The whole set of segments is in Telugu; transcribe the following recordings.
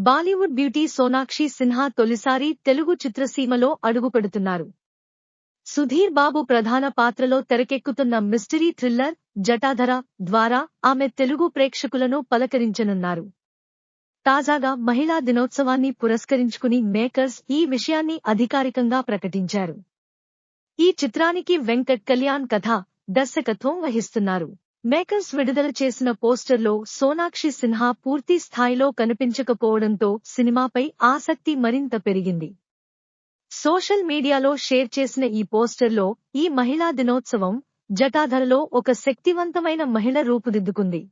బాలీవుడ్ బ్యూటీ సోనాక్షి సిన్హా తొలిసారి తెలుగు చిత్రసీమలో అడుగుపెడుతున్నారు. సుధీర్ బాబు ప్రధాన పాత్రలో తెరకెక్కుతున్న మిస్టరీ థ్రిల్లర్ జటాధర ద్వారా ఆమె తెలుగు ప్రేక్షకులను పలకరించనున్నారు. తాజాగా మహిళా దినోత్సవాన్ని పురస్కరించుకుని మేకర్స్ ఈ విషయాన్ని అధికారికంగా ప్రకటించారు. ఈ చిత్రానికి వెంకట్ కళ్యాణ్ కథ దర్శకత్వం వహిస్తున్నారు. మేకర్స్ విడుదల చేసిన పోస్టర్లో సోనాక్షి సిన్హా పూర్తి స్థాయిలో కనిపించకపోవడంతో సినిమాపై ఆసక్తి మరింత పెరిగింది. సోషల్ మీడియాలో షేర్ చేసిన ఈ పోస్టర్లో ఈ మహిళా దినోత్సవం జటాధరలో ఒక శక్తివంతమైన మహిళ రూపుదిద్దుకుంది.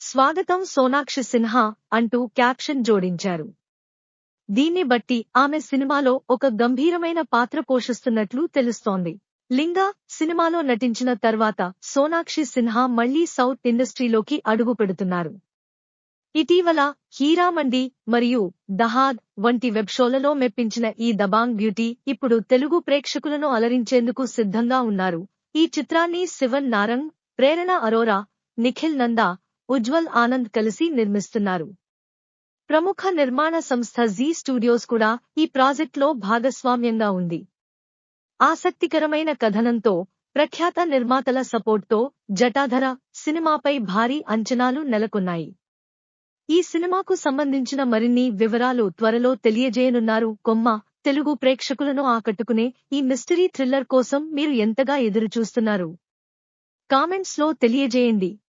స్వాగతం సోనాక్షి సిన్హా అంటూ క్యాప్షన్ జోడించారు. దీన్ని బట్టి ఆమె సినిమాలో ఒక గంభీరమైన పాత్ర పోషిస్తున్నట్లు తెలుస్తోంది. లింగా సినిమాలో నటించిన తర్వాత సోనాక్షి సిన్హా మళ్ళీ సౌత్ ఇండస్ట్రీలోకి అడుగు పెడుతున్నారు. ఇటీవల హీరామండి మరియు దహాద్ వంటి వెబ్ షోలలో మెప్పించిన ఈ దబాంగ్ బ్యూటీ ఇప్పుడు తెలుగు ప్రేక్షకులను అలరించేందుకు సిద్ధంగా ఉన్నారు. ఈ చిత్రాన్ని శివన్ నారంగ్ ప్రేరణ అరోరా నిఖిల్ నందా ఉజ్వల్ ఆనంద్ కలిసి నిర్మిస్తున్నారు. ప్రముఖ నిర్మాణ సంస్థ జీ స్టూడియోస్ కూడా ఈ ప్రాజెక్ట్లో భాగస్వామ్యంగా ఉంది. ఆసక్తికరమైన కథనంతో ప్రఖ్యాత నిర్మాతల సపోర్ట్తో జటాధర సినిమాపై భారీ అంచనాలు నెలకొన్నాయి. ఈ సినిమాకు సంబంధించిన మరిన్ని వివరాలు త్వరలో తెలియజేయనున్నారు కొమ్మ తెలుగు ప్రేక్షకులను ఆకట్టుకునే ఈ మిస్టరీ థ్రిల్లర్ కోసం మీరు ఎంతగా ఎదురుచూస్తున్నారు? కామెంట్స్లో తెలియజేయండి.